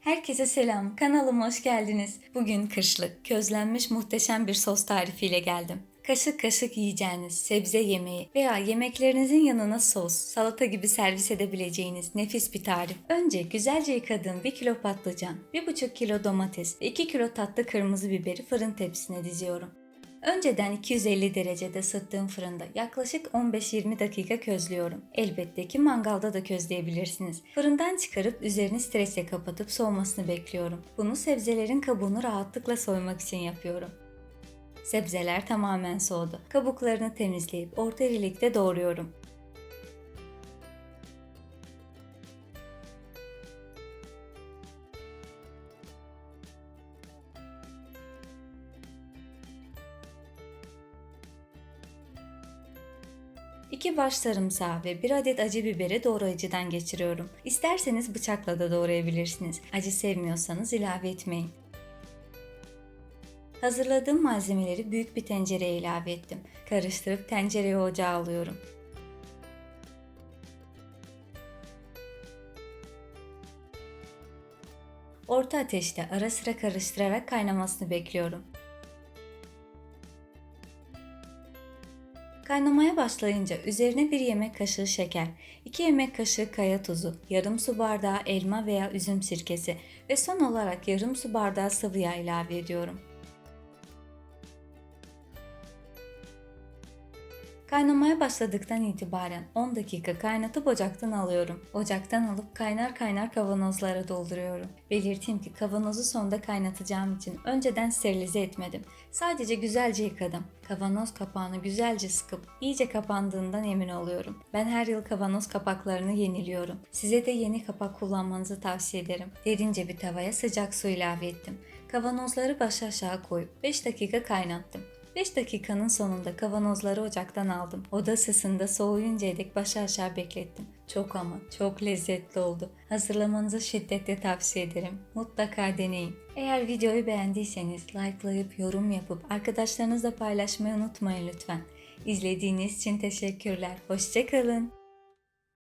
Herkese selam, kanalıma hoş geldiniz. Bugün kışlık, közlenmiş muhteşem bir sos tarifiyle geldim. Kaşık kaşık yiyeceğiniz sebze yemeği veya yemeklerinizin yanına sos, salata gibi servis edebileceğiniz nefis bir tarif. Önce güzelce yıkadığım 1 kilo patlıcan, 1,5 kilo domates ve 2 kilo tatlı kırmızı biberi fırın tepsisine diziyorum. Önceden 250 derecede ısıttığım fırında yaklaşık 15-20 dakika közlüyorum. Elbette ki mangalda da közleyebilirsiniz. Fırından çıkarıp üzerini stresle kapatıp soğumasını bekliyorum. Bunu sebzelerin kabuğunu rahatlıkla soymak için yapıyorum. Sebzeler tamamen soğudu. Kabuklarını temizleyip orta irilikte doğruyorum. İki baş sarımsağı ve bir adet acı biberi doğrayıcıdan geçiriyorum. İsterseniz bıçakla da doğrayabilirsiniz. Acı sevmiyorsanız ilave etmeyin. Hazırladığım malzemeleri büyük bir tencereye ilave ettim. Karıştırıp tencereyi ocağa alıyorum. Orta ateşte ara sıra karıştırarak kaynamasını bekliyorum. Kaynamaya başlayınca üzerine bir yemek kaşığı şeker, 2 yemek kaşığı kaya tuzu, yarım su bardağı elma veya üzüm sirkesi ve son olarak yarım su bardağı sıvı yağ ilave ediyorum. Kaynamaya başladıktan itibaren 10 dakika kaynatıp ocaktan alıyorum. Ocaktan alıp kaynar kaynar kavanozlara dolduruyorum. Belirteyim ki kavanozu sonda kaynatacağım için önceden sterilize etmedim. Sadece güzelce yıkadım. Kavanoz kapağını güzelce sıkıp iyice kapandığından emin oluyorum. Ben her yıl kavanoz kapaklarını yeniliyorum. Size de yeni kapak kullanmanızı tavsiye ederim. Derince bir tavaya sıcak su ilave ettim. Kavanozları baş aşağı koyup 5 dakika kaynattım. 5 dakikanın sonunda kavanozları ocaktan aldım. Oda ısısında soğuyuncaya dek başı aşağı beklettim. Çok ama çok lezzetli oldu. Hazırlamanızı şiddetle tavsiye ederim. Mutlaka deneyin. Eğer videoyu beğendiyseniz likelayıp yorum yapıp arkadaşlarınızla paylaşmayı unutmayın lütfen. İzlediğiniz için teşekkürler. Hoşçakalın.